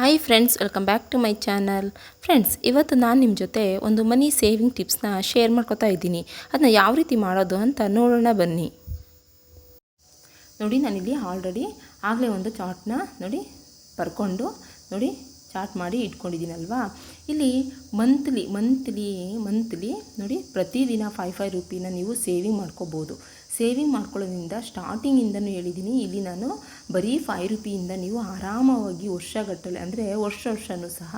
Hi friends welcome back to my channel friends ಇವತ್ತು ನಾನು ನಿಮ್ಮ ಜೊತೆ ಒಂದು ಮನಿ ಸೇವಿಂಗ್ ಟಿಪ್ಸ್ನ ಶೇರ್ ಮಾಡ್ಕೊತಾ ಇದ್ದೀನಿ. ಅದನ್ನ ಯಾವ ರೀತಿ ಮಾಡೋದು ಅಂತ ನೋಡೋಣ ಬನ್ನಿ. ನೋಡಿ ನಾನಿಲ್ಲಿ ಆಲ್ರೆಡಿ ಆಗಲೇ ಒಂದು ಚಾಟ್ನ ನೋಡಿ ಬರ್ಕೊಂಡು, ನೋಡಿ ಚಾಟ್ ಮಾಡಿ ಇಟ್ಕೊಂಡಿದ್ದೀನಲ್ವಾ? ಇಲ್ಲಿ ಮಂತ್ಲಿ ಮಂತ್ಲಿ ಮಂತ್ಲಿ ನೋಡಿ ಪ್ರತಿದಿನ ಫೈವ್ ಫೈವ್ ರುಪಿನ ನೀವು ಸೇವಿಂಗ್ ಮಾಡ್ಕೋಬೋದು. ಸೇವಿಂಗ್ ಮಾಡ್ಕೊಳ್ಳೋದ್ರಿಂದ ಸ್ಟಾರ್ಟಿಂಗಿಂದನೂ ಹೇಳಿದ್ದೀನಿ. ಇಲ್ಲಿ ನಾನು ಬರೀ ಫೈವ್ ರುಪಿಯಿಂದ ನೀವು ಆರಾಮವಾಗಿ ವರ್ಷಗಟ್ಟಲೆ ಅಂದರೆ ವರ್ಷ ವರ್ಷವೂ ಸಹ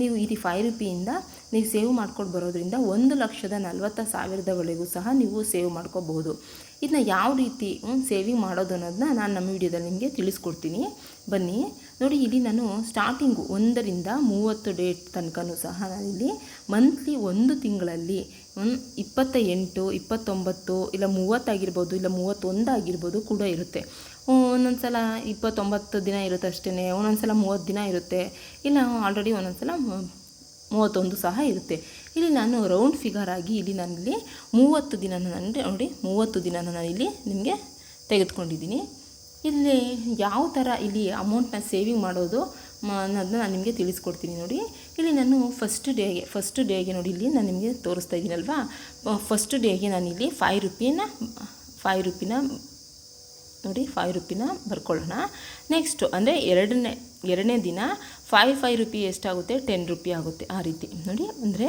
ನೀವು ಇಲ್ಲಿ ಫೈವ್ ರುಪಿಯಿಂದ ನೀವು ಸೇವ್ ಮಾಡ್ಕೊಂಡು ಬರೋದ್ರಿಂದ ಒಂದು ಲಕ್ಷದ ನಲ್ವತ್ತು ಸಾವಿರದವರೆಗೂ ಸಹ ನೀವು ಸೇವ್ ಮಾಡ್ಕೋಬಹುದು. ಇದನ್ನ ಯಾವ ರೀತಿ ಸೇವಿಂಗ್ ಮಾಡೋದು ಅನ್ನೋದನ್ನ ನಾನು ನಮ್ಮ ವಿಡಿಯೋದಲ್ಲಿ ನಿಮಗೆ ತಿಳಿಸ್ಕೊಡ್ತೀನಿ. ಬನ್ನಿ. ನೋಡಿ, ಇಲ್ಲಿ ನಾನು ಸ್ಟಾರ್ಟಿಂಗು ಒಂದರಿಂದ ಮೂವತ್ತು ಡೇಟ್ ತನಕನೂ ಸಹ ನಾನಿಲ್ಲಿ ಮಂತ್ಲಿ ಒಂದು ತಿಂಗಳಲ್ಲಿ ಇಪ್ಪತ್ತ ಎಂಟು ಇಪ್ಪತ್ತೊಂಬತ್ತು, ಇಲ್ಲ ಮೂವತ್ತಾಗಿರ್ಬೋದು, ಇಲ್ಲ ಮೂವತ್ತೊಂದು ಆಗಿರ್ಬೋದು ಕೂಡ ಇರುತ್ತೆ. ಒಂದೊಂದು ಸಲ ಇಪ್ಪತ್ತೊಂಬತ್ತು ದಿನ ಇರುತ್ತೆ ಅಷ್ಟೇ ಒಂದೊಂದು ಸಲ ಮೂವತ್ತು ದಿನ ಇರುತ್ತೆ, ಇಲ್ಲ ಆಲ್ರೆಡಿ ಒಂದೊಂದು ಸಲ ಮೂವತ್ತೊಂದು ಸಹ ಇರುತ್ತೆ. ಇಲ್ಲಿ ನಾನು ರೌಂಡ್ ಫಿಗರ್ ಆಗಿ ಇಲ್ಲಿ ನಾನಿಲ್ಲಿ ಮೂವತ್ತು ದಿನ ನಾನು ನೋಡಿ, ಮೂವತ್ತು ದಿನ ನಾನು ಇಲ್ಲಿ ನಿಮಗೆ ತೆಗೆದುಕೊಂಡಿದ್ದೀನಿ. ಇಲ್ಲಿ ಯಾವ ಥರ ಇಲ್ಲಿ ಅಮೌಂಟ್ನ ಸೇವಿಂಗ್ ಮಾಡೋದು ಅನ್ನೋದನ್ನ ನಾನು ನಿಮಗೆ ತಿಳಿಸ್ಕೊಡ್ತೀನಿ ನೋಡಿ. ಇಲ್ಲಿ ನಾನು ಫಸ್ಟ್ ಡೇಗೆ ಫಸ್ಟ್ ಡೇಗೆ ನೋಡಿ ಇಲ್ಲಿ ನಾನು ನಿಮಗೆ ತೋರಿಸ್ತಾ ಇದ್ದೀನಲ್ವಾ ಫಸ್ಟ್ ಡೇಗೆ ನಾನು ಇಲ್ಲಿ ಫೈವ್ ರುಪೀನ ಫೈವ್ ರುಪಿನ ನೋಡಿ ಫೈವ್ ರುಪಿನ ಬರ್ಕೊಳ್ಳೋಣ. ನೆಕ್ಸ್ಟು ಅಂದರೆ ಎರಡನೇ ಎರಡನೇ ದಿನ ಫೈವ್ ಫೈವ್ ರುಪಿ ಎಷ್ಟಾಗುತ್ತೆ? ಟೆನ್ ರುಪಿ ಆಗುತ್ತೆ ಆ ರೀತಿ. ನೋಡಿ, ಅಂದರೆ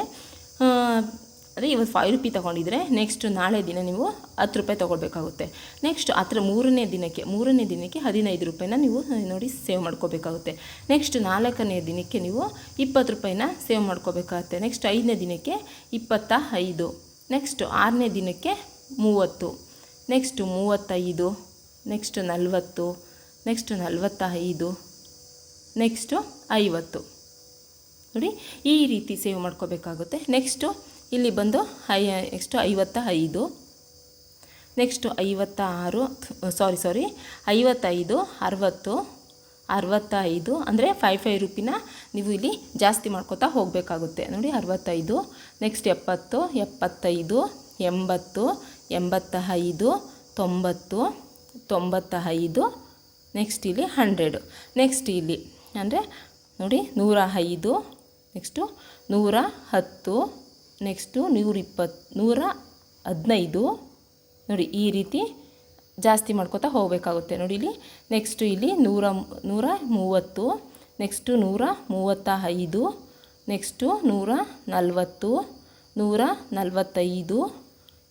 ಅದೇ ಇವತ್ತು ಫೈವ್ ರುಪಿ ತೊಗೊಂಡಿದ್ರೆ ನೆಕ್ಸ್ಟ್ ನಾಳೆ ದಿನ ನೀವು ಹತ್ತು ರೂಪಾಯಿ ತೊಗೊಳ್ಬೇಕಾಗುತ್ತೆ. ನೆಕ್ಸ್ಟ್ ಹತ್ರ ಮೂರನೇ ದಿನಕ್ಕೆ ಮೂರನೇ ದಿನಕ್ಕೆ ಹದಿನೈದು ರೂಪಾಯಿನ ನೀವು ನೋಡಿ ಸೇವ್ ಮಾಡ್ಕೋಬೇಕಾಗುತ್ತೆ. ನೆಕ್ಸ್ಟ್ ನಾಲ್ಕನೇ ದಿನಕ್ಕೆ ನೀವು ಇಪ್ಪತ್ತು ರೂಪಾಯಿನ ಸೇವ್ ಮಾಡ್ಕೋಬೇಕಾಗುತ್ತೆ. ನೆಕ್ಸ್ಟ್ ಐದನೇ ದಿನಕ್ಕೆ ಇಪ್ಪತ್ತ ಐದು ನೆಕ್ಸ್ಟ್ ಆರನೇ ದಿನಕ್ಕೆ ಮೂವತ್ತು. ನೆಕ್ಸ್ಟ್ ಮೂವತ್ತೈದು. ನೆಕ್ಸ್ಟ್ ನಲವತ್ತು. ನೆಕ್ಸ್ಟ್ ನಲವತ್ತ ಐದು ನೆಕ್ಸ್ಟು ಐವತ್ತು. ನೋಡಿ ಈ ರೀತಿ ಸೇವ್ ಮಾಡ್ಕೋಬೇಕಾಗುತ್ತೆ. ನೆಕ್ಸ್ಟು ಇಲ್ಲಿ ಬಂದು ಐ ನೆಕ್ಸ್ಟು ಐವತ್ತ ಐದು. ನೆಕ್ಸ್ಟು ಐವತ್ತ ಆರು ಸಾರಿ ಸಾರಿ ಐವತ್ತೈದು, ಅರವತ್ತು, ಅರವತ್ತೈದು, ಅಂದರೆ ಫೈವ್ ಫೈವ್ ರುಪಿನ ನೀವು ಇಲ್ಲಿ ಜಾಸ್ತಿ ಮಾಡ್ಕೋತಾ ಹೋಗಬೇಕಾಗುತ್ತೆ. ನೋಡಿ, ಅರವತ್ತೈದು ನೆಕ್ಸ್ಟ್ ಎಪ್ಪತ್ತು, ಎಪ್ಪತ್ತೈದು, ಎಂಬತ್ತು ಎಂಬತ್ತ ಐದು ತೊಂಬತ್ತು ತೊಂಬತ್ತ ಐದು ನೆಕ್ಸ್ಟ್ ಇಲ್ಲಿ ಹಂಡ್ರೆಡು ನೆಕ್ಸ್ಟ್ ಇಲ್ಲಿ, ಅಂದರೆ ನೋಡಿ, ನೂರ ಐದು ನೆಕ್ಸ್ಟು ನೂರ ಹತ್ತು ನೆಕ್ಸ್ಟು ನೂರಿಪ್ಪತ್ತು ನೂರ ಹದಿನೈದು. ನೋಡಿ, ಈ ರೀತಿ ಜಾಸ್ತಿ ಮಾಡ್ಕೋತಾ ಹೋಗಬೇಕಾಗುತ್ತೆ. ನೋಡಿ ಇಲ್ಲಿ, ನೆಕ್ಸ್ಟು ಇಲ್ಲಿ ನೂರ ನೂರ ಮೂವತ್ತು, ನೆಕ್ಸ್ಟು ನೂರ ಮೂವತ್ತ ಐದು ನೆಕ್ಸ್ಟು ನೂರ ನಲವತ್ತು, ನೂರ ನಲವತ್ತೈದು.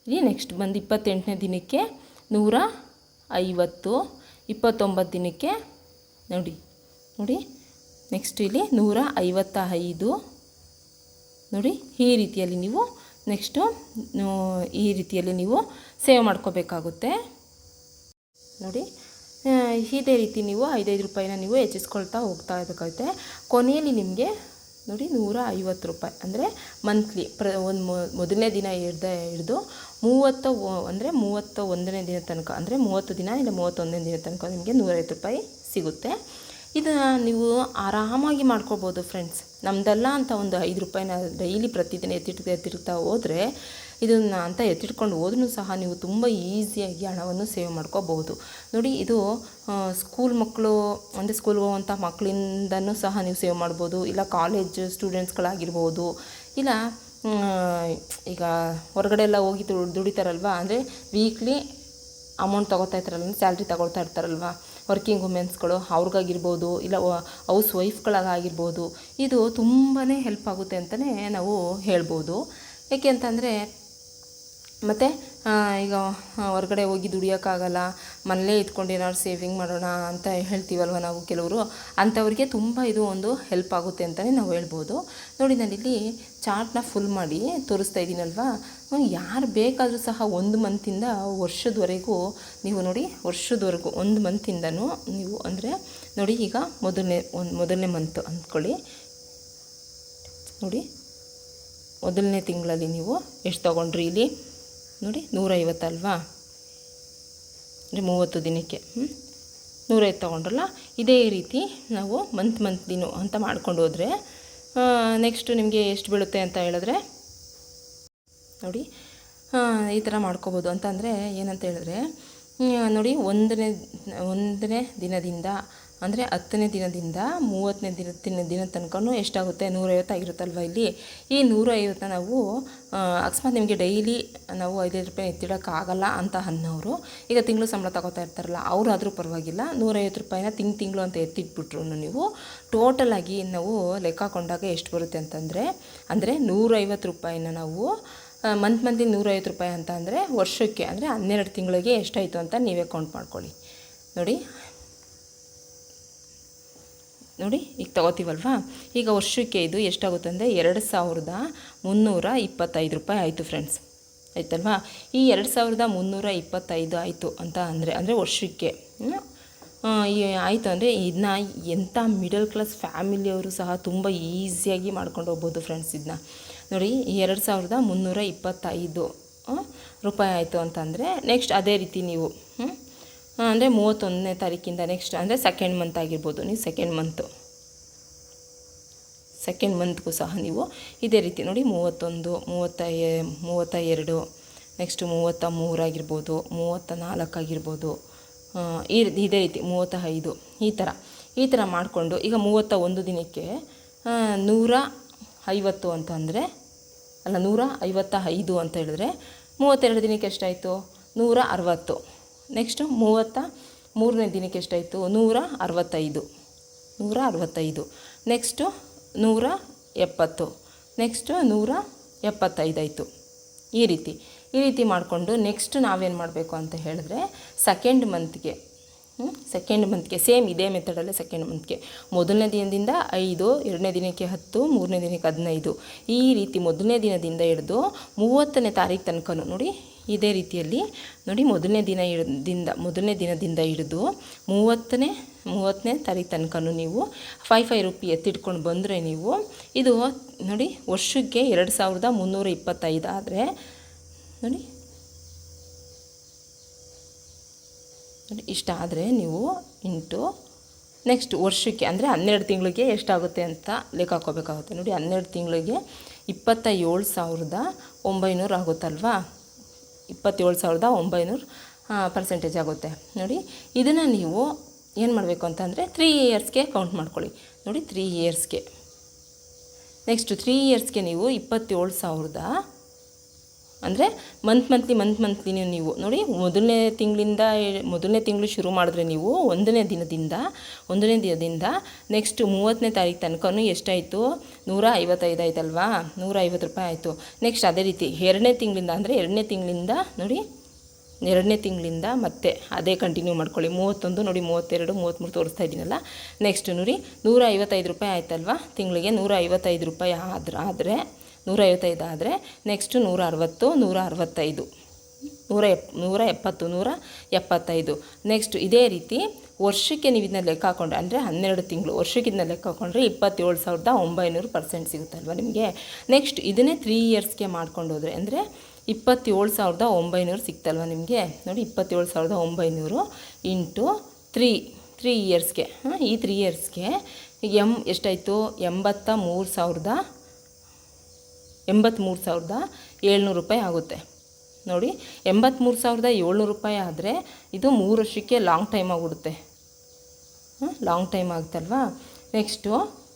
ಇಲ್ಲಿ ನೆಕ್ಸ್ಟ್ ಬಂದು ಇಪ್ಪತ್ತೆಂಟನೇ ದಿನಕ್ಕೆ ನೂರ ಐವತ್ತು, ಇಪ್ಪತ್ತೊಂಬತ್ತು ದಿನಕ್ಕೆ ನೋಡಿ ನೋಡಿ, ನೆಕ್ಸ್ಟ್ ಇಲ್ಲಿ ನೂರ ಐವತ್ತ ಐದು ನೋಡಿ, ಈ ರೀತಿಯಲ್ಲಿ ನೀವು ನೆಕ್ಸ್ಟು ಈ ರೀತಿಯಲ್ಲಿ ನೀವು ಸೇವ್ ಮಾಡ್ಕೋಬೇಕಾಗುತ್ತೆ. ನೋಡಿ ಇದೇ ರೀತಿ ನೀವು ಐದೈದು ರೂಪಾಯಿನ ನೀವು ಹೆಚ್ಚಿಸ್ಕೊಳ್ತಾ ಹೋಗ್ತಾ ಇರಬೇಕಾಗುತ್ತೆ. ಕೊನೆಯಲ್ಲಿ ನಿಮಗೆ ನೋಡಿ, ನೂರ ಐವತ್ತು ರೂಪಾಯಿ ಅಂದರೆ ಮಂತ್ಲಿ ಪ್ರ, ಒಂದು ಮೊದಲನೇ ದಿನ ಹಿಡ್ದ, ಹಿಡಿದು ಮೂವತ್ತ ಅಂದರೆ ಮೂವತ್ತ ಒಂದನೇ ದಿನ ತನಕ, ಅಂದರೆ ಮೂವತ್ತು ದಿನ ಇಲ್ಲ ಮೂವತ್ತೊಂದನೇ ದಿನ ತನಕ ನಿಮಗೆ ನೂರೈವತ್ತು ರೂಪಾಯಿ ಸಿಗುತ್ತೆ. ಇದನ್ನು ನೀವು ಆರಾಮಾಗಿ ಮಾಡ್ಕೊಬೋದು ಫ್ರೆಂಡ್ಸ್ ನಮ್ಮದಲ್ಲ ಅಂತ ಒಂದು ಐದು ರೂಪಾಯಿನ ಡೈಲಿ ಪ್ರತಿದಿನ ಎತ್ತಿಟ್ಟು ಎತ್ತಿಡ್ತಾ ಹೋದರೆ ಇದನ್ನು ಅಂತ ಎತ್ತಿಟ್ಕೊಂಡು ಹೋದ್ರೂ ಸಹ ನೀವು ತುಂಬ ಈಸಿಯಾಗಿ ಹಣವನ್ನು ಸೇವ್ ಮಾಡ್ಕೋಬಹುದು ನೋಡಿ, ಇದು ಸ್ಕೂಲ್ ಮಕ್ಕಳು, ಅಂದರೆ ಸ್ಕೂಲ್ಗೆ ಹೋಗುವಂಥ ಮಕ್ಕಳಿಂದನೂ ಸಹ ನೀವು ಸೇವ್ ಮಾಡ್ಬೋದು. ಇಲ್ಲ ಕಾಲೇಜ್ ಸ್ಟೂಡೆಂಟ್ಸ್ಗಳಾಗಿರ್ಬೋದು ಇಲ್ಲ ಈಗ ಹೊರಗಡೆ ಎಲ್ಲ ಹೋಗಿ ದುಡಿತಾರಲ್ವ? ಅಂದರೆ ವೀಕ್ಲಿ ಅಮೌಂಟ್ ತೊಗೋತಾ ಇರ್ತಾರಲ್ಲ ಸ್ಯಾಲ್ರಿ ತಗೊಳ್ತಾ ಇರ್ತಾರಲ್ವ? ವರ್ಕಿಂಗ್ ವುಮೆನ್ಸ್ಗಳು ಅವ್ರಿಗಾಗಿರ್ಬೋದು, ಇಲ್ಲ ಹೌಸ್ ವೈಫ್ಗಳಾಗಿರ್ಬೋದು ಇದು ತುಂಬಾ ಹೆಲ್ಪ್ ಆಗುತ್ತೆ ಅಂತಲೇ ನಾವು ಹೇಳ್ಬೋದು. ಏಕೆ ಅಂತಂದರೆ, ಮತ್ತು ಈಗ ಹೊರಗಡೆ ಹೋಗಿ ದುಡಿಯೋಕ್ಕಾಗಲ್ಲ ಮನೇಲೇ ಇಟ್ಕೊಂಡು ಏನಾದ್ರು ಸೇವಿಂಗ್ ಮಾಡೋಣ ಅಂತ ಹೇಳ್ತೀವಲ್ವ ನಾವು ಕೆಲವರು, ಅಂಥವ್ರಿಗೆ ತುಂಬ ಇದು ಒಂದು ಹೆಲ್ಪ್ ಆಗುತ್ತೆ ಅಂತಲೇ ನಾವು ಹೇಳ್ಬೋದು. ನೋಡಿ ನಾನಿಲ್ಲಿ ಚಾರ್ಟ್ನ ಫುಲ್ ಮಾಡಿ ತೋರಿಸ್ತಾ ಇದ್ದೀನಲ್ವಾ? ಯಾರು ಬೇಕಾದರೂ ಸಹ ಒಂದು ಮಂತಿಂದ ವರ್ಷದವರೆಗೂ, ನೀವು ನೋಡಿ ವರ್ಷದವರೆಗೂ ಒಂದು ಮಂತಿಂದನೂ ನೀವು ಅಂದರೆ ನೋಡಿ ಈಗ ಮೊದಲನೇ, ಒಂದು ಮೊದಲನೇ ಮಂತ್ ಅಂದ್ಕೊಳ್ಳಿ. ನೋಡಿ, ಮೊದಲನೇ ತಿಂಗಳಲ್ಲಿ ನೀವು ಎಷ್ಟು ತೊಗೊಂಡ್ರಿ ಇಲ್ಲಿ? ನೋಡಿ ನೂರೈವತ್ತಲ್ವಾ ಅಂದರೆ ಮೂವತ್ತು ದಿನಕ್ಕೆ ಹ್ಞೂ ನೂರೈವತ್ತು ತೊಗೊಂಡ್ರಲ್ಲ? ಇದೇ ರೀತಿ ನಾವು ಮಂತ್ ಮಂತ್ ದಿನ ಅಂತ ಮಾಡ್ಕೊಂಡು ಹೋದರೆ ನೆಕ್ಸ್ಟು ನಿಮಗೆ ಎಷ್ಟು ಬೀಳುತ್ತೆ ಅಂತ ಹೇಳಿದ್ರೆ ನೋಡಿ. ಈ ಥರ ಮಾಡ್ಕೋಬೋದು. ಅಂತಂದರೆ ಏನಂತ ಹೇಳಿದ್ರೆ ನೋಡಿ ಒಂದನೇ ಒಂದನೇ ದಿನದಿಂದ, ಅಂದರೆ ಹತ್ತನೇ ದಿನದಿಂದ ಮೂವತ್ತನೇ ದಿನ ದಿನ ದಿನ ತನಕನೂ ಎಷ್ಟಾಗುತ್ತೆ? ನೂರೈವತ್ತಾಗಿರುತ್ತಲ್ವ ಇಲ್ಲಿ? ಈ ನೂರೈವತ್ತನ್ನ ನಾವು ಅಕಸ್ಮಾತ್ ನಿಮಗೆ ಡೈಲಿ ನಾವು ಐದೈದು ರೂಪಾಯಿ ಎತ್ತಿಡೋಕ್ಕಾಗಲ್ಲ ಅಂತ ಅನ್ನೋರು ಈಗ ತಿಂಗಳು ಸಂಬಳ ತಗೋತಾ ಇರ್ತಾರಲ್ಲ, ಅವರಾದರೂ ಪರವಾಗಿಲ್ಲ. ನೂರೈವತ್ತು ರೂಪಾಯಿನ ತಿಂಗ್ ತಿಂಗಳು ಅಂತ ಎತ್ತಿಟ್ಬಿಟ್ರು ನೀವು ಟೋಟಲಾಗಿ ನಾವು ಲೆಕ್ಕ ಹಾಕೊಂಡಾಗ ಎಷ್ಟು ಬರುತ್ತೆ ಅಂತಂದರೆ, ಅಂದರೆ ನೂರೈವತ್ತು ರೂಪಾಯಿನ ನಾವು ಮಂತ್ ಮಂತಿ ನೂರೈವತ್ತು ರೂಪಾಯಿ ಅಂತ ಅಂದರೆ ವರ್ಷಕ್ಕೆ ಅಂದರೆ ಹನ್ನೆರಡು ತಿಂಗಳಿಗೆ ಎಷ್ಟಾಯಿತು ಅಂತ ನೀವೇ ಕೌಂಟ್ ಮಾಡ್ಕೊಳ್ಳಿ. ನೋಡಿ. ನೋಡಿ, ಈಗ ತಗೋತೀವಲ್ವಾ? ಈಗ ವರ್ಷಕ್ಕೆ ಇದು ಎಷ್ಟಾಗುತ್ತೆ ಅಂದರೆ ಎರಡು ಸಾವಿರದ ಮುನ್ನೂರ ಇಪ್ಪತ್ತೈದು ರೂಪಾಯಿ ಆಯಿತು ಫ್ರೆಂಡ್ಸ್ ಆಯ್ತಲ್ವಾ? ಈ ಎರಡು ಸಾವಿರದ ಮುನ್ನೂರ ಇಪ್ಪತ್ತೈದು ಆಯಿತು ಅಂತ ಅಂದರೆ ಅಂದರೆ ವರ್ಷಕ್ಕೆ ಈ ಆಯಿತು ಅಂದರೆ ಇದನ್ನ ಎಂಥ ಮಿಡಲ್ ಕ್ಲಾಸ್ ಫ್ಯಾಮಿಲಿಯವರು ಸಹ ತುಂಬ ಈಸಿಯಾಗಿ ಮಾಡ್ಕೊಂಡು ಹೋಗ್ಬೋದು ಫ್ರೆಂಡ್ಸ್ ಇದನ್ನ ನೋಡಿ ಎರಡು ಸಾವಿರದ ಮುನ್ನೂರ ಇಪ್ಪತ್ತೈದು ರೂಪಾಯಿ ಆಯಿತು ಅಂತಂದರೆ ನೆಕ್ಸ್ಟ್ ಅದೇ ರೀತಿ ನೀವು ಅಂದರೆ ಮೂವತ್ತೊಂದನೇ ತಾರೀಕಿಂದ ನೆಕ್ಸ್ಟ್ ಅಂದರೆ ಸೆಕೆಂಡ್ ಮಂತ್ ಆಗಿರ್ಬೋದು, ನೀವು ಸೆಕೆಂಡ್ ಮಂತು ಸೆಕೆಂಡ್ ಮಂತ್ಗೂ ಸಹ ನೀವು ಇದೇ ರೀತಿ ನೋಡಿ, ಮೂವತ್ತೊಂದು, ಮೂವತ್ತ ಮೂವತ್ತ ಎರಡು ನೆಕ್ಸ್ಟ್ ಮೂವತ್ತ ಮೂರಾಗಿರ್ಬೋದು ಮೂವತ್ತ ನಾಲ್ಕು ಆಗಿರ್ಬೋದು ಈ ಇದೇ ರೀತಿ ಮೂವತ್ತ ಐದು ಈ ಥರ ಈ ಥರ ಮಾಡಿಕೊಂಡು ಈಗ ಮೂವತ್ತ ಒಂದು ದಿನಕ್ಕೆ ನೂರ ಐವತ್ತು ಅಂತ ಅಂದರೆ ಅಲ್ಲ, ನೂರ ಐವತ್ತ ಐದು ಅಂತ ಹೇಳಿದ್ರೆ ಮೂವತ್ತೆರಡು ದಿನಕ್ಕೆ ಎಷ್ಟಾಯಿತು? ನೂರ ಅರವತ್ತು. ನೆಕ್ಸ್ಟು ಮೂವತ್ತ ಮೂರನೇ ದಿನಕ್ಕೆ ಎಷ್ಟಾಯಿತು? ನೂರ ಅರವತ್ತೈದು. ನೂರ ಅರವತ್ತೈದು. ನೆಕ್ಸ್ಟು ನೂರ ಎಪ್ಪತ್ತು. ನೆಕ್ಸ್ಟು ನೂರ ಎಪ್ಪತ್ತೈದಾಯಿತು ಈ ರೀತಿ. ಈ ರೀತಿ ಮಾಡಿಕೊಂಡು ನೆಕ್ಸ್ಟ್ ನಾವೇನು ಮಾಡಬೇಕು ಅಂತ ಹೇಳಿದ್ರೆ ಸೆಕೆಂಡ್ ಮಂತ್ಗೆ ಸೆಕೆಂಡ್ ಮಂತ್ಗೆ ಸೇಮ್ ಇದೇ ಮೆಥಡಲ್ಲೇ ಸೆಕೆಂಡ್ ಮಂತ್ಗೆ ಮೊದಲನೇ ದಿನದಿಂದ ಐದು, ಎರಡನೇ ದಿನಕ್ಕೆ ಹತ್ತು, ಮೂರನೇ ದಿನಕ್ಕೆ ಹದಿನೈದು. ಈ ರೀತಿ ಮೊದಲನೇ ದಿನದಿಂದ ಹಿಡಿದು ಮೂವತ್ತನೇ ತಾರೀಕು ತನಕನೂ ನೋಡಿ, ಇದೇ ರೀತಿಯಲ್ಲಿ ನೋಡಿ ಮೊದಲನೇ ದಿನ ಹಿಡ್ದಿಂದ, ಮೊದಲನೇ ದಿನದಿಂದ ಹಿಡಿದು ಮೂವತ್ತನೇ ಮೂವತ್ತನೇ ತಾರೀಕು ತನಕ ನೀವು ಫೈವ್ ಫೈವ್ ರುಪಿ ಎತ್ತಿಟ್ಕೊಂಡು ಬಂದರೆ ನೀವು ಇದು ನೋಡಿ ವರ್ಷಕ್ಕೆ ಎರಡು ಸಾವಿರದ ಮುನ್ನೂರ ಇಪ್ಪತ್ತೈದು ಆದರೆ ನೋಡಿ ನೋಡಿ ಇಷ್ಟಾದರೆ ನೀವು ಇಂಟು ನೆಕ್ಸ್ಟ್ ವರ್ಷಕ್ಕೆ, ಅಂದರೆ ಹನ್ನೆರಡು ತಿಂಗಳಿಗೆ ಎಷ್ಟಾಗುತ್ತೆ ಅಂತ ಲೆಕ್ಕ ಹಾಕೋಬೇಕಾಗುತ್ತೆ. ನೋಡಿ, ಹನ್ನೆರಡು ತಿಂಗಳಿಗೆ ಇಪ್ಪತ್ತ ಏಳು ಸಾವಿರದ ಒಂಬೈನೂರು ಆಗುತ್ತಲ್ವಾ? ಇಪ್ಪತ್ತೇಳು ಸಾವಿರದ ಒಂಬೈನೂರು ಪರ್ಸೆಂಟೇಜ್ ಆಗುತ್ತೆ. ನೋಡಿ, ಇದನ್ನು ನೀವು ಏನು ಮಾಡಬೇಕು ಅಂತಂದರೆ ತ್ರೀ ಇಯರ್ಸ್ಗೆ ಕೌಂಟ್ ಮಾಡ್ಕೊಳ್ಳಿ. ನೋಡಿ ತ್ರೀ ಇಯರ್ಸ್ಗೆ ನೆಕ್ಸ್ಟು ತ್ರೀ ಇಯರ್ಸ್ಗೆ ನೀವು ಇಪ್ಪತ್ತೇಳು ಸಾವಿರದ ಅಂದರೆ ಮಂತ್ ಮಂತ್ಲಿ ಮಂತ್ ಮಂತ್ಲಿನೂ ನೀವು ನೋಡಿ, ಮೊದಲನೇ ತಿಂಗಳಿಂದ ಮೊದಲನೇ ತಿಂಗಳು ಶುರು ಮಾಡಿದ್ರೆ ನೀವು ಒಂದನೇ ದಿನದಿಂದ ಒಂದನೇ ದಿನದಿಂದ ನೆಕ್ಸ್ಟ್ ಮೂವತ್ತನೇ ತಾರೀಕು ತನಕನೂ ಎಷ್ಟಾಯಿತು? ನೂರ ಐವತ್ತೈದು ಆಯ್ತಲ್ವಾ? ನೂರ ಐವತ್ತು ರೂಪಾಯಿ ಆಯಿತು. ನೆಕ್ಸ್ಟ್ ಅದೇ ರೀತಿ ಎರಡನೇ ತಿಂಗಳಿಂದ ಅಂದರೆ ಎರಡನೇ ತಿಂಗಳಿಂದ ನೋಡಿ, ಎರಡನೇ ತಿಂಗಳಿಂದ ಮತ್ತೆ ಅದೇ ಕಂಟಿನ್ಯೂ ಮಾಡ್ಕೊಳ್ಳಿ. ಮೂವತ್ತೊಂದು ನೋಡಿ, ಮೂವತ್ತೆರಡು, ಮೂವತ್ತ್ಮೂರು ತೋರಿಸ್ತಾ ಇದ್ದೀನಲ್ಲ. ನೆಕ್ಸ್ಟ್ ನೋಡಿ, ನೂರ ಐವತ್ತೈದು ರೂಪಾಯಿ ಆಯ್ತಲ್ವಾ? ತಿಂಗಳಿಗೆ ನೂರ ರೂಪಾಯಿ ಆದ್ರೆ, ಆದರೆ ನೂರ ಐವತ್ತೈದು ಆದರೆ ನೆಕ್ಸ್ಟು ನೂರ ಅರವತ್ತು ನೂರ ಅರವತ್ತೈದು ನೂರ ಎಪ್, ನೂರ ಎಪ್ಪತ್ತು, ನೂರ ಎಪ್ಪತ್ತೈದು. ನೆಕ್ಸ್ಟ್ ಇದೇ ರೀತಿ ವರ್ಷಕ್ಕೆ ನೀವು ಇದನ್ನ ಲೆಕ್ಕ ಹಾಕೊಂಡ್ರೆ, ಅಂದರೆ ಹನ್ನೆರಡು ತಿಂಗಳು ವರ್ಷಕ್ಕೆ ಇದನ್ನ ಲೆಕ್ಕ ಹಾಕೊಂಡ್ರೆ ಇಪ್ಪತ್ತೇಳು ಸಾವಿರದ ಒಂಬೈನೂರು ಪರ್ಸೆಂಟ್ ಸಿಗುತ್ತಲ್ವ ನಿಮಗೆ? ನೆಕ್ಸ್ಟ್ ಇದನ್ನೇ ತ್ರೀ ಇಯರ್ಸ್ಗೆ ಮಾಡ್ಕೊಂಡು ಹೋದರೆ ಅಂದರೆ ಇಪ್ಪತ್ತೇಳು ಸಾವಿರದ ಒಂಬೈನೂರು ಸಿಗ್ತಲ್ವ ನಿಮಗೆ? ನೋಡಿ, ಇಪ್ಪತ್ತೇಳು ಸಾವಿರದ ಒಂಬೈನೂರು ಇಂಟು ತ್ರೀ ತ್ರೀ ಇಯರ್ಸ್ಗೆ ಈ ತ್ರೀ ಇಯರ್ಸ್ಗೆ ಎಂ ಎಷ್ಟಾಯಿತು? ಎಂಬತ್ತ ಮೂರು ಸಾವಿರದ ಎಂಬತ್ತ್ಮೂರು ಸಾವಿರದ ಏಳ್ನೂರು ರೂಪಾಯಿ ಆಗುತ್ತೆ. ನೋಡಿ ಎಂಬತ್ತ್ಮೂರು ಸಾವಿರದ ಏಳ್ನೂರು ರೂಪಾಯಿ ಆದರೆ ಇದು ಮೂರು ವರ್ಷಕ್ಕೆ ಲಾಂಗ್ ಟೈಮ್ ಆಗಿಬಿಡುತ್ತೆ ಲಾಂಗ್ ಟೈಮ್ ಆಗುತ್ತಲ್ವಾ ನೆಕ್ಸ್ಟು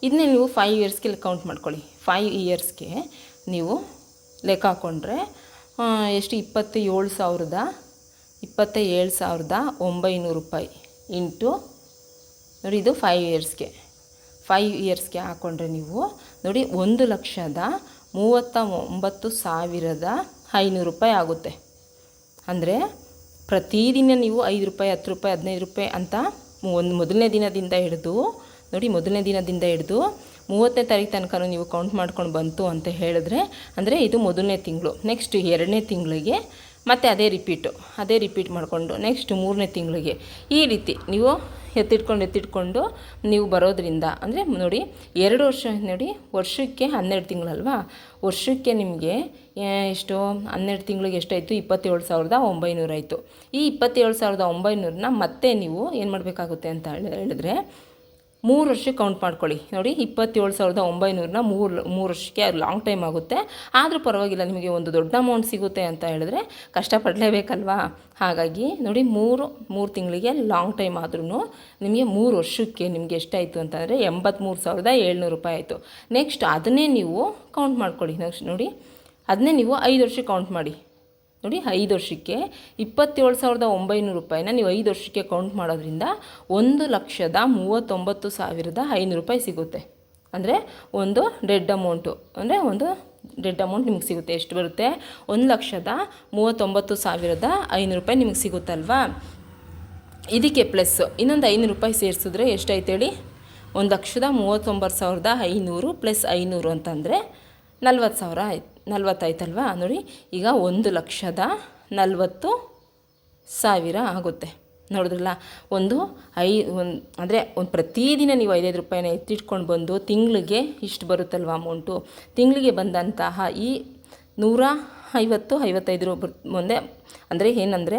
ಇದನ್ನೇ ನೀವು ಫೈವ್ ಇಯರ್ಸ್ಗೆ ಕೌಂಟ್ ಮಾಡ್ಕೊಳ್ಳಿ. ಫೈವ್ ಇಯರ್ಸ್ಗೆ ನೀವು ಲೆಕ್ಕ ಹಾಕ್ಕೊಂಡ್ರೆ ಎಷ್ಟು? ಇಪ್ಪತ್ತ ಏಳು ಸಾವಿರದ ಇಪ್ಪತ್ತ ಏಳು ಸಾವಿರದ ಒಂಬೈನೂರು ರೂಪಾಯಿ ಇಂಟು ನೋಡಿ, ಇದು ಫೈವ್ ಇಯರ್ಸ್ಗೆ ಫೈವ್ ಇಯರ್ಸ್ಗೆ ಹಾಕ್ಕೊಂಡ್ರೆ ನೀವು, ನೋಡಿ, ಒಂದು ಲಕ್ಷದ ಮೂವತ್ತ ಒಂಬತ್ತು ಸಾವಿರದ ಐನೂರು ರೂಪಾಯಿ ಆಗುತ್ತೆ. ಅಂದರೆ ಪ್ರತಿದಿನ ನೀವು ಐದು ರೂಪಾಯಿ, ಹತ್ತು ರೂಪಾಯಿ, ಹದಿನೈದು ರೂಪಾಯಿ ಅಂತ ಒಂದು ಮೊದಲನೇ ದಿನದಿಂದ ಹಿಡಿದು, ನೋಡಿ ಮೊದಲನೇ ದಿನದಿಂದ ಹಿಡಿದು ಮೂವತ್ತನೇ ತಾರೀಕು ತನಕ ನೀವು ಕೌಂಟ್ ಮಾಡ್ಕೊಂಡು ಬಂತು ಅಂತ ಹೇಳಿದ್ರೆ, ಅಂದರೆ ಇದು ಮೊದಲನೇ ತಿಂಗಳು. ನೆಕ್ಸ್ಟ್ ಎರಡನೇ ತಿಂಗಳಿಗೆ ಮತ್ತು ಅದೇ ರಿಪೀಟು ಅದೇ ರಿಪೀಟ್ ಮಾಡಿಕೊಂಡು ನೆಕ್ಸ್ಟ್ ಮೂರನೇ ತಿಂಗಳಿಗೆ. ಈ ರೀತಿ ನೀವು ಎತ್ತಿಟ್ಕೊಂಡು ಎತ್ತಿಟ್ಕೊಂಡು ನೀವು ಬರೋದ್ರಿಂದ, ಅಂದರೆ ನೋಡಿ, ಎರಡು ವರ್ಷ, ನೋಡಿ, ವರ್ಷಕ್ಕೆ ಹನ್ನೆರಡು ತಿಂಗಳಲ್ವಾ? ವರ್ಷಕ್ಕೆ ನಿಮಗೆ ಎಷ್ಟು? ಹನ್ನೆರಡು ತಿಂಗಳಿಗೆ ಎಷ್ಟಾಯಿತು? ಇಪ್ಪತ್ತೇಳು ಸಾವಿರದ ಒಂಬೈನೂರು ಆಯಿತು ಈ ಇಪ್ಪತ್ತೇಳು ಸಾವಿರದ ಒಂಬೈನೂರನ್ನ ಮತ್ತೆ ನೀವು ಏನು ಮಾಡಬೇಕಾಗುತ್ತೆ ಅಂತ ಹೇಳಿದ್ರೆ ಮೂರು ವರ್ಷಕ್ಕೆ ಕೌಂಟ್ ಮಾಡ್ಕೊಳ್ಳಿ. ನೋಡಿ, ಇಪ್ಪತ್ತೇಳು ಸಾವಿರದ ಒಂಬೈನೂರನ್ನ ಮೂರು ಮೂರು ವರ್ಷಕ್ಕೆ ಅದು ಲಾಂಗ್ ಟೈಮ್ ಆಗುತ್ತೆ. ಆದರೂ ಪರವಾಗಿಲ್ಲ, ನಿಮಗೆ ಒಂದು ದೊಡ್ಡ ಅಮೌಂಟ್ ಸಿಗುತ್ತೆ ಅಂತ ಹೇಳಿದ್ರೆ ಕಷ್ಟಪಡಲೇಬೇಕಲ್ವಾ? ಹಾಗಾಗಿ ನೋಡಿ, ಮೂರು ಮೂರು ತಿಂಗಳಿಗೆ ಲಾಂಗ್ ಟೈಮ್ ಆದ್ರೂ ನಿಮಗೆ ಮೂರು ವರ್ಷಕ್ಕೆ ನಿಮಗೆ ಎಷ್ಟಾಯಿತು ಅಂತಂದರೆ ಎಂಬತ್ತ್ಮೂರು ಸಾವಿರದ ಏಳ್ನೂರು ರೂಪಾಯಿ ಆಯಿತು. ನೆಕ್ಸ್ಟ್ ಅದನ್ನೇ ನೀವು ಕೌಂಟ್ ಮಾಡ್ಕೊಳ್ಳಿ. ನೆಕ್ಸ್ಟ್ ನೋಡಿ, ಅದನ್ನೇ ನೀವು ಐದು ವರ್ಷಕ್ಕೆ ಕೌಂಟ್ ಮಾಡಿ. ನೋಡಿ, ಐದು ವರ್ಷಕ್ಕೆ ಇಪ್ಪತ್ತೇಳು ಸಾವಿರದ ಒಂಬೈನೂರು ರೂಪಾಯಿನ ನೀವು ಐದು ವರ್ಷಕ್ಕೆ ಕೌಂಟ್ ಮಾಡೋದ್ರಿಂದ ಒಂದು ಲಕ್ಷದ ಮೂವತ್ತೊಂಬತ್ತು ಸಾವಿರದ ಐನೂರು ರೂಪಾಯಿ ಸಿಗುತ್ತೆ. ಅಂದರೆ ಒಂದು ಡೆಡ್ ಅಮೌಂಟು ಅಂದರೆ ಒಂದು ಡೆಡ್ ಅಮೌಂಟ್ ನಿಮಗೆ ಸಿಗುತ್ತೆ. ಎಷ್ಟು ಬರುತ್ತೆ? ಒಂದು ಲಕ್ಷದ ಮೂವತ್ತೊಂಬತ್ತು ಸಾವಿರದ ಐನೂರು ರೂಪಾಯಿ ನಿಮಗೆ ಸಿಗುತ್ತಲ್ವಾ? ಇದಕ್ಕೆ ಪ್ಲಸ್ ಇನ್ನೊಂದು ಐನೂರು ರೂಪಾಯಿ ಸೇರಿಸಿದ್ರೆ ಎಷ್ಟಾಯ್ತು ಹೇಳಿ? ಒಂದು ಲಕ್ಷದ ಮೂವತ್ತೊಂಬತ್ತು ಸಾವಿರದ ಐನೂರು ಪ್ಲಸ್ ಐನೂರು ಅಂತಂದರೆ ನಲ್ವತ್ತು ಸಾವಿರ ಆಯ್ತು. ನಲ್ವತ್ತಾಯ್ತಲ್ವಾ ನೋಡಿ, ಈಗ ಒಂದು ಲಕ್ಷದ ನಲವತ್ತು ಸಾವಿರ ಆಗುತ್ತೆ. ನೋಡಿದ್ರಲ್ಲ, ಒಂದು ಐ, ಒಂದು, ಅಂದರೆ ಒಂದು ಪ್ರತಿದಿನ ನೀವು ಐದೈದು ರೂಪಾಯಿನ ಎತ್ತಿಟ್ಕೊಂಡು ಬಂದು ತಿಂಗಳಿಗೆ ಇಷ್ಟು ಬರುತ್ತಲ್ವ ಅಮೌಂಟು ತಿಂಗಳಿಗೆ ಬಂದಂತಹ ಈ ನೂರ ಐವತ್ತು, ಐವತ್ತೈದು ಮುಂದೆ ಅಂದರೆ ಏನಂದರೆ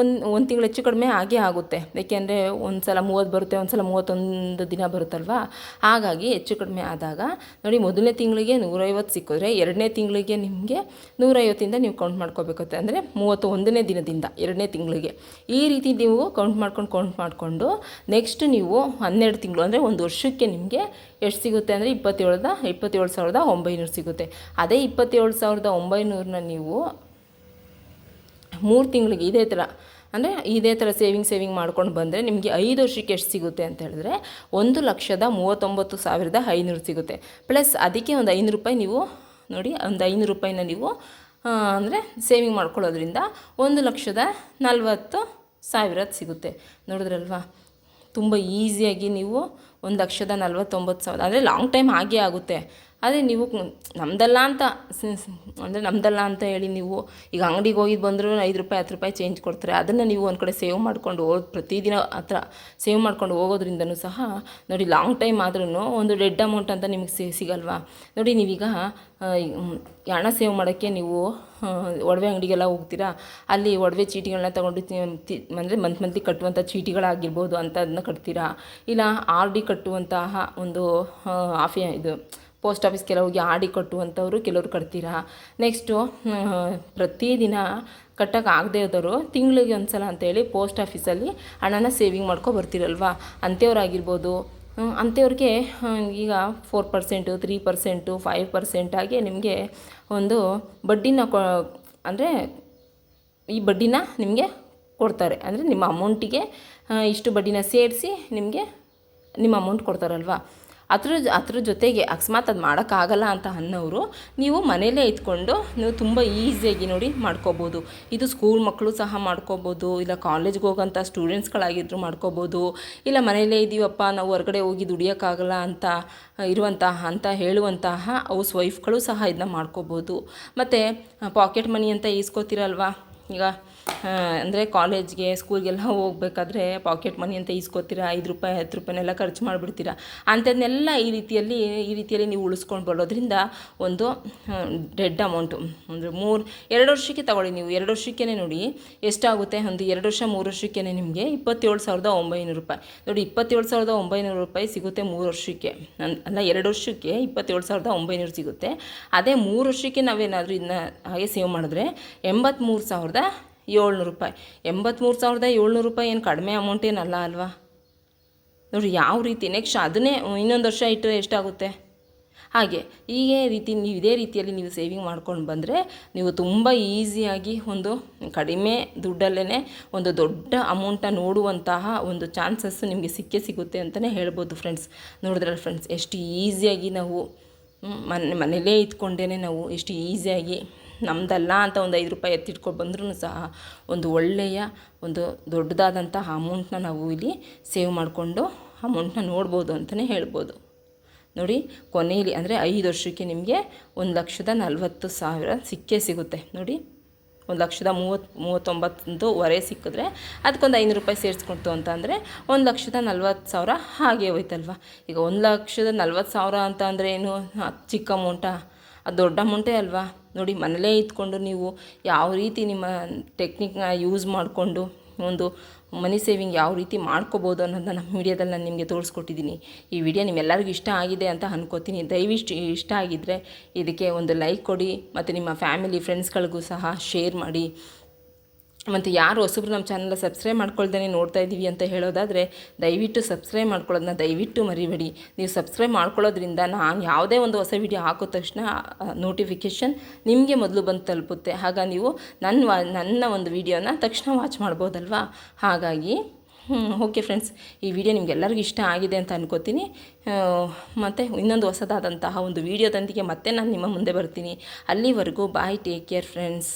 ಒಂದು ಒಂದು ತಿಂಗಳು ಹೆಚ್ಚು ಕಡಿಮೆ ಆಗೇ ಆಗುತ್ತೆ. ಏಕೆಂದರೆ ಒಂದು ಸಲ ಮೂವತ್ತು ಬರುತ್ತೆ ಒಂದು ಸಲ ಮೂವತ್ತೊಂದು ದಿನ ಬರುತ್ತಲ್ವಾ? ಹಾಗಾಗಿ ಹೆಚ್ಚು ಕಡಿಮೆ ಆದಾಗ, ನೋಡಿ ಮೊದಲನೇ ತಿಂಗಳಿಗೆ ನೂರೈವತ್ತು ಸಿಕ್ಕಿದ್ರೆ ಎರಡನೇ ತಿಂಗಳಿಗೆ ನಿಮಗೆ ನೂರೈವತ್ತಿಂದ ನೀವು ಕೌಂಟ್ ಮಾಡ್ಕೋಬೇಕಾಗುತ್ತೆ ಅಂದರೆ ಮೂವತ್ತು ಒಂದನೇ ದಿನದಿಂದ ಎರಡನೇ ತಿಂಗಳಿಗೆ. ಈ ರೀತಿ ನೀವು ಕೌಂಟ್ ಮಾಡ್ಕೊಂಡು ಕೌಂಟ್ ಮಾಡಿಕೊಂಡು ನೆಕ್ಸ್ಟ್ ನೀವು ಹನ್ನೆರಡು ತಿಂಗಳು, ಅಂದರೆ ಒಂದು ವರ್ಷಕ್ಕೆ ನಿಮಗೆ ಎಷ್ಟು ಸಿಗುತ್ತೆ ಅಂದರೆ ಇಪ್ಪತ್ತೇಳದ, ಇಪ್ಪತ್ತೇಳು ಸಾವಿರದ ಒಂಬೈನೂರು ಸಿಗುತ್ತೆ. ಅದೇ ಇಪ್ಪತ್ತೇಳು ಸಾವಿರದ ಒಂಬೈನೂರನ್ನ ನೀವು ಮೂರು ತಿಂಗಳಿಗೆ ಇದೇ ಥರ, ಅಂದರೆ ಇದೇ ಥರ ಸೇವಿಂಗ್ ಸೇವಿಂಗ್ ಮಾಡ್ಕೊಂಡು ಬಂದರೆ ನಿಮಗೆ ಐದು ವರ್ಷಕ್ಕೆ ಎಷ್ಟು ಸಿಗುತ್ತೆ ಅಂತ ಹೇಳಿದ್ರೆ ಒಂದು ಲಕ್ಷದ ಮೂವತ್ತೊಂಬತ್ತು ಸಾವಿರದ ಐನೂರು ಸಿಗುತ್ತೆ. ಪ್ಲಸ್ ಅದಕ್ಕೆ ಒಂದು ಐನೂರು ರೂಪಾಯಿ ನೀವು ನೋಡಿ, ಒಂದು ಐನೂರು ರೂಪಾಯಿನ ನೀವು ಅಂದರೆ ಸೇವಿಂಗ್ ಮಾಡ್ಕೊಳ್ಳೋದ್ರಿಂದ ಒಂದು ಲಕ್ಷದ ನಲ್ವತ್ತು ಸಾವಿರದ್ದು ಸಿಗುತ್ತೆ. ನೋಡಿದ್ರಲ್ವಾ? ತುಂಬ ಈಸಿಯಾಗಿ ನೀವು ಒಂದು ಲಕ್ಷದ ನಲ್ವತ್ತೊಂಬತ್ತು ಸಾವಿರ, ಅಂದರೆ ಲಾಂಗ್ ಟೈಮ್ ಹಾಗೇ ಆಗುತ್ತೆ. ಅದೇ ನೀವು ನಮ್ಮದಲ್ಲ ಅಂತ ಅಂದರೆ ನಮ್ಮದಲ್ಲ ಅಂತ ಹೇಳಿ ನೀವು ಈಗ ಅಂಗಡಿಗೆ ಹೋಗಿದ್ದು ಬಂದರೂ ಐದು ರೂಪಾಯಿ, ಹತ್ತು ರೂಪಾಯಿ ಚೇಂಜ್ ಕೊಡ್ತಾರೆ. ಅದನ್ನು ನೀವು ಒಂದು ಕಡೆ ಸೇವ್ ಮಾಡ್ಕೊಂಡು ಹೋಗಿ, ಪ್ರತಿದಿನ ಆ ಸೇವ್ ಮಾಡ್ಕೊಂಡು ಹೋಗೋದ್ರಿಂದನೂ ಸಹ ನೋಡಿ ಲಾಂಗ್ ಟೈಮ್ ಆದ್ರೂ ಒಂದು ಡೆಡ್ ಅಮೌಂಟ್ ಅಂತ ನಿಮಗೆ ಸಿ ಸಿಗಲ್ವಾ? ನೋಡಿ ನೀವೀಗ ಹಣ ಸೇವ್ ಮಾಡೋಕ್ಕೆ ನೀವು ಒಡವೆ ಅಂಗಡಿಗೆಲ್ಲ ಹೋಗ್ತೀರಾ? ಅಲ್ಲಿ ಒಡವೆ ಚೀಟಿಗಳನ್ನ ತೊಗೊಂಡು ಅಂದರೆ ಮಂತ್ ಮಂತ್ಲಿ ಕಟ್ಟುವಂಥ ಚೀಟಿಗಳಾಗಿರ್ಬೋದು ಅದನ್ನ ಕಟ್ತೀರಾ? ಇಲ್ಲ ಆರ್ ಡಿ ಕಟ್ಟುವಂತಹ ಒಂದು ಆಫಿ ಇದು ಪೋಸ್ಟ್ ಆಫೀಸ್ಗೆಲ್ಲ ಹೋಗಿ ಆಡಿ ಕಟ್ಟುವಂಥವ್ರು ಕೆಲವರು ಕಟ್ತೀರಾ? ನೆಕ್ಸ್ಟು ಪ್ರತಿದಿನ ಕಟ್ಟೋಕೆ ಆಗದೆ ಇದ್ದವರು ತಿಂಗಳಿಗೆ ಒಂದು ಸಲ ಅಂತೇಳಿ ಪೋಸ್ಟ್ ಆಫೀಸಲ್ಲಿ ಹಣನ ಸೇವಿಂಗ್ ಮಾಡ್ಕೊ ಬರ್ತೀರಲ್ವಾ? ಅಂಥವ್ರಾಗಿರ್ಬೋದು ಅಂಥವ್ರಿಗೆ ಈಗ four percent three percent five ಪರ್ಸೆಂಟಾಗಿ ನಿಮಗೆ ಒಂದು ಬಡ್ಡಿನ ಕೊ, ಅಂದರೆ ಈ ಬಡ್ಡಿನ ನಿಮಗೆ ಕೊಡ್ತಾರೆ. ಅಂದರೆ ನಿಮ್ಮ ಅಮೌಂಟಿಗೆ ಇಷ್ಟು ಬಡ್ಡಿನ ಸೇರಿಸಿ ನಿಮಗೆ ನಿಮ್ಮ ಅಮೌಂಟ್ ಕೊಡ್ತಾರಲ್ವಾ? ಅದ್ರ ಅದ್ರ ಜೊತೆಗೆ ಅಕಸ್ಮಾತ್ ಅದು ಮಾಡೋಕ್ಕಾಗಲ್ಲ ಅಂತ ಅನ್ನೋರು ನೀವು ಮನೆಯಲ್ಲೇ ಇದ್ಕೊಂಡು ನೀವು ತುಂಬ ಈಸಿಯಾಗಿ ನೋಡಿ ಮಾಡ್ಕೋಬೋದು. ಇದು ಸ್ಕೂಲ್ ಮಕ್ಕಳು ಸಹ ಮಾಡ್ಕೋಬೋದು, ಇಲ್ಲ ಕಾಲೇಜ್ಗೆ ಹೋಗೋಂಥ ಸ್ಟೂಡೆಂಟ್ಸ್ಗಳಾಗಿದ್ದರೂ ಮಾಡ್ಕೋಬೋದು, ಇಲ್ಲ ಮನೆಯಲ್ಲೇ ಇದ್ದೀವಪ್ಪ ನಾವು ಹೊರಗಡೆ ಹೋಗಿ ದುಡಿಯೋಕ್ಕಾಗಲ್ಲ ಅಂತ ಇರುವಂತಹ ಅಂತ ಹೇಳುವಂತಹ ಹೌಸ್ ವೈಫ್ಗಳು ಸಹ ಇದನ್ನ ಮಾಡ್ಕೋಬೋದು. ಮತ್ತು ಪಾಕೆಟ್ ಮನಿ ಅಂತ ಈಸ್ಕೋತಿರಲ್ವಾ? ಈಗ ಅಂದರೆ ಕಾಲೇಜ್ಗೆ ಸ್ಕೂಲ್ಗೆಲ್ಲ ಹೋಗ್ಬೇಕಾದ್ರೆ ಪಾಕೆಟ್ ಮನಿ ಅಂತ ಈಸ್ಕೋತೀರಾ? ಐದು ರೂಪಾಯಿ, ಹತ್ತು ರೂಪಾಯಿನೆಲ್ಲ ಖರ್ಚು ಮಾಡಿಬಿಡ್ತೀರಾ? ಅಂಥದ್ದನ್ನೆಲ್ಲ ಈ ರೀತಿಯಲ್ಲಿ ಈ ರೀತಿಯಲ್ಲಿ ನೀವು ಉಳಿಸ್ಕೊಂಡು ಬರೋದ್ರಿಂದ ಒಂದು ಡೆಡ್ ಅಮೌಂಟು ಅಂದರೆ ಮೂರು, ಎರಡು ವರ್ಷಕ್ಕೆ ತಗೊಳ್ಳಿ ನೀವು. ಎರಡು ವರ್ಷಕ್ಕೇ ನೋಡಿ ಎಷ್ಟಾಗುತ್ತೆ? ಒಂದು ಎರಡು ವರ್ಷ, ಮೂರು ವರ್ಷಕ್ಕೇ ನಿಮಗೆ ಇಪ್ಪತ್ತೇಳು ಸಾವಿರದ ಒಂಬೈನೂರು ರೂಪಾಯಿ. ನೋಡಿ, ಇಪ್ಪತ್ತೇಳು ಸಾವಿರದ ಒಂಬೈನೂರು ರೂಪಾಯಿ ಸಿಗುತ್ತೆ ಮೂರು ವರ್ಷಕ್ಕೆ. ಅಲ್ಲ, ಎರಡು ವರ್ಷಕ್ಕೆ ಇಪ್ಪತ್ತೇಳು ಸಾವಿರದ ಒಂಬೈನೂರು ಸಿಗುತ್ತೆ. ಅದೇ ಮೂರು ವರ್ಷಕ್ಕೆ ನಾವೇನಾದರೂ ಇದನ್ನ ಹಾಗೆ ಸೇವ್ ಮಾಡಿದ್ರೆ ಎಂಬತ್ತ್ಮೂರು ಸಾವಿರದ ಏಳ್ನೂರು ರೂಪಾಯಿ. ಎಂಬತ್ತ್ಮೂರು ಸಾವಿರದ ಏಳ್ನೂರು ರೂಪಾಯಿ ಏನು ಕಡಿಮೆ ಅಮೌಂಟ್ ಏನಲ್ಲ ಅಲ್ವಾ? ನೋಡಿ ಯಾವ ರೀತಿ? ನೆಕ್ಸ್ಟ್ ಅದನ್ನೇ ಇನ್ನೊಂದು ವರ್ಷ ಇಟ್ಟರೆ ಎಷ್ಟಾಗುತ್ತೆ? ಹಾಗೆ, ಹೀಗೆ ರೀತಿ ನೀವು ಇದೇ ರೀತಿಯಲ್ಲಿ ನೀವು ಸೇವಿಂಗ್ ಮಾಡ್ಕೊಂಡು ಬಂದರೆ ನೀವು ತುಂಬ ಈಸಿಯಾಗಿ ಒಂದು ಕಡಿಮೆ ದುಡ್ಡಲ್ಲೇ ಒಂದು ದೊಡ್ಡ ಅಮೌಂಟನ್ನ ನೋಡುವಂತಹ ಒಂದು ಚಾನ್ಸಸ್ ನಿಮಗೆ ಸಿಕ್ಕೇ ಸಿಗುತ್ತೆ ಅಂತಲೇ ಹೇಳ್ಬೋದು ಫ್ರೆಂಡ್ಸ್ ನೋಡಿದ್ರಲ್ಲ ಫ್ರೆಂಡ್ಸ್ ಎಷ್ಟು ಈಸಿಯಾಗಿ ನಾವು ಮನೆ ಮನೇಲೇ ಇದ್ಕೊಂಡೇ ನಾವು ಎಷ್ಟು ಈಸಿಯಾಗಿ ನಮ್ಮದಲ್ಲ ಅಂತ ಒಂದು ಐದು ರೂಪಾಯಿ ಎತ್ತಿಟ್ಕೊಂಡು ಬಂದ್ರೂ ಸಹ ಒಂದು ಒಳ್ಳೆಯ ಒಂದು ದೊಡ್ಡದಾದಂತಹ ಅಮೌಂಟನ್ನ ನಾವು ಇಲ್ಲಿ ಸೇವ್ ಮಾಡಿಕೊಂಡು ಅಮೌಂಟನ್ನ ನೋಡ್ಬೋದು ಅಂತಲೇ ಹೇಳ್ಬೋದು. ನೋಡಿ ಕೊನೆಯಲ್ಲಿ ಅಂದರೆ ಐದು ವರ್ಷಕ್ಕೆ ನಿಮಗೆ ಒಂದು ಲಕ್ಷದ ನಲವತ್ತು ಸಾವಿರ ಸಿಕ್ಕೇ ಸಿಗುತ್ತೆ. ನೋಡಿ, ಒಂದು ಲಕ್ಷದ ಮೂವತ್ತು ಮೂವತ್ತೊಂಬತ್ತು ವರೆ ಸಿಕ್ಕಿದ್ರೆ ಅದಕ್ಕೊಂದು ಐನೂರು ರೂಪಾಯಿ ಸೇರಿಸ್ಕೊಡ್ತು ಅಂತ ಅಂದರೆ ಒಂದು ಲಕ್ಷದ ನಲ್ವತ್ತು ಸಾವಿರ ಹಾಗೆ ಹೋಯ್ತಲ್ವ? ಈಗ ಒಂದು ಲಕ್ಷದ ನಲ್ವತ್ತು ಸಾವಿರ ಅಂತ ಅಂದರೆ ಏನು? ಚಿಕ್ಕ ಅಮೌಂಟಾ? ಅದು ದೊಡ್ಡ ಅಮೌಂಟೇ ಅಲ್ವಾ? ನೋಡಿ ಮನೇಲೇ ಇದ್ಕೊಂಡು ನೀವು ಯಾವ ರೀತಿ ನಿಮ್ಮ ಟೆಕ್ನಿಕ್ನ ಯೂಸ್ ಮಾಡಿಕೊಂಡು ಒಂದು ಮನಿ ಸೇವಿಂಗ್ ಯಾವ ರೀತಿ ಮಾಡ್ಕೋಬೋದು ಅನ್ನೋದನ್ನ ನಮ್ಮ ವಿಡಿಯೋದಲ್ಲಿ ನಾನು ನಿಮಗೆ ತೋರಿಸ್ಕೊಟ್ಟಿದ್ದೀನಿ ಈ ವಿಡಿಯೋ ನಿಮ್ಮೆಲ್ಲರಿಗೂ ಇಷ್ಟ ಆಗಿದೆ ಅಂತ ಅನ್ಕೋತೀನಿ. ದಯವಿಷ್ಟು ಇಷ್ಟ ಆಗಿದ್ದರೆ ಇದಕ್ಕೆ ಒಂದು ಲೈಕ್ ಕೊಡಿ ಮತ್ತು ನಿಮ್ಮ ಫ್ಯಾಮಿಲಿ ಫ್ರೆಂಡ್ಸ್ಗಳಿಗೂ ಸಹ ಶೇರ್ ಮಾಡಿ. ಮತ್ತು ಯಾರು ಹೊಸಬ್ರು ನಮ್ಮ ಚಾನಲ್ ಸಬ್ಸ್ಕ್ರೈಬ್ ಮಾಡ್ಕೊಳ್ದೇ ನೋಡ್ತಾ ಇದ್ದೀವಿ ಅಂತ ಹೇಳೋದಾದರೆ ದಯವಿಟ್ಟು ಸಬ್ಸ್ಕ್ರೈಬ್ ಮಾಡ್ಕೊಳ್ಳೋದನ್ನ ದಯವಿಟ್ಟು ಮರಿಬೇಡಿ. ನೀವು ಸಬ್ಸ್ಕ್ರೈಬ್ ಮಾಡ್ಕೊಳ್ಳೋದ್ರಿಂದ ನಾನು ಯಾವುದೇ ಒಂದು ಹೊಸ ವಿಡಿಯೋ ಹಾಕೋ ತಕ್ಷಣ ನೋಟಿಫಿಕೇಷನ್ ನಿಮಗೆ ಮೊದಲು ಬಂದು ತಲುಪುತ್ತೆ. ಆಗ ನೀವು ನನ್ನ ವಾ, ನನ್ನ ಒಂದು ವಿಡಿಯೋನ ತಕ್ಷಣ ವಾಚ್ ಮಾಡ್ಬೋದಲ್ವಾ? ಹಾಗಾಗಿ ಓಕೆ ಫ್ರೆಂಡ್ಸ್ ಈ ವಿಡಿಯೋ ನಿಮಗೆಲ್ಲರಿಗೂ ಇಷ್ಟ ಆಗಿದೆ ಅಂತ ಅನ್ಕೋತೀನಿ. ಮತ್ತು ಇನ್ನೊಂದು ಹೊಸದಾದಂತಹ ಒಂದು ವಿಡಿಯೋದೊಂದಿಗೆ ಮತ್ತೆ ನಾನು ನಿಮ್ಮ ಮುಂದೆ ಬರ್ತೀನಿ. ಅಲ್ಲಿವರೆಗೂ ಬಾಯ್ ಟೇಕ್ ಕೇರ್ ಫ್ರೆಂಡ್ಸ್